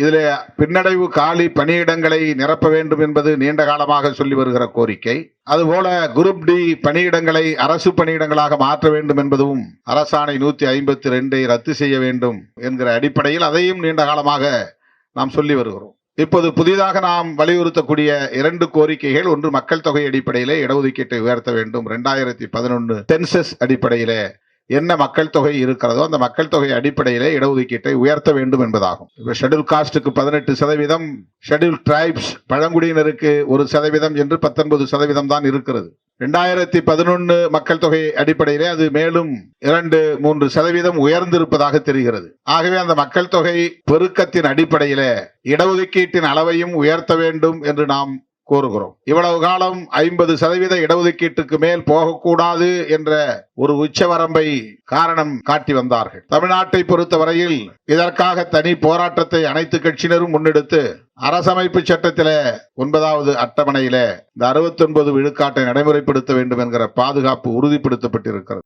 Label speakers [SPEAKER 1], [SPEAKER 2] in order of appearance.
[SPEAKER 1] இதில் பின்னடைவு காலி பணியிடங்களை நிரப்ப வேண்டும் என்பது நீண்ட காலமாக சொல்லி வருகிற கோரிக்கை. அதுபோல குரூப் டி பணியிடங்களை அரசு பணியிடங்களாக மாற்ற வேண்டும் என்பதும் அரசாணை நூத்தி ஐம்பத்தி ரெண்டை ரத்து செய்ய வேண்டும் என்கிற அடிப்படையில் அதையும் நீண்ட காலமாக நாம் சொல்லி வருகிறோம். இப்போது புதிதாக நாம் வலியுறுத்தக்கூடிய இரண்டு கோரிக்கைகள் ஒன்று மக்கள் தொகை அடிப்படையிலே இடஒதுக்கீட்டை உயர்த்த வேண்டும் ரெண்டாயிரத்தி பதினொன்று சென்சஸ் அடிப்படையிலே என்ன மக்கள் தொகை இருக்கிறதோ அந்த மக்கள் தொகை அடிப்படையிலே இடஒதுக்கீட்டை உயர்த்த வேண்டும் என்பதாகும். இப்போ ஷெட்யூல் காஸ்டுக்கு பதினெட்டு சதவீதம் ஷெட்யூல் டிரைப்ஸ் பழங்குடியினருக்கு ஒரு சதவீதம் என்று பத்தொன்பது சதவீதம் தான் இருக்கிறது. ரெண்டாயிரத்தி பதினொன்று மக்கள் தொகை அடிப்படையிலே அது மேலும் இரண்டு மூன்று சதவீதம் உயர்ந்திருப்பதாக தெரிகிறது. ஆகவே அந்த மக்கள் தொகை பெருக்கத்தின் அடிப்படையிலே இடஒதுக்கீட்டின் அளவையும் உயர்த்த வேண்டும் என்று நாம் கூறுகிறோம் இவ்வளவு காலம் ஐம்பது சதவீத இடஒதுக்கீட்டுக்கு மேல் போகக்கூடாது என்ற ஒரு உச்சவரம்பை காரணம் காட்டி வந்தார்கள். தமிழ்நாட்டை பொறுத்தவரையில் இதற்காக தனி போராட்டத்தை அனைத்து கட்சியினரும் முன்னெடுத்து அரசமைப்பு சட்டத்திலே ஒன்பதாவது அட்டவணையில இந்த அறுபத்தி ஒன்பது விழுக்காட்டை நடைமுறைப்படுத்த வேண்டும் என்கிற பாதுகாப்பு உறுதிப்படுத்தப்பட்டிருக்கிறது.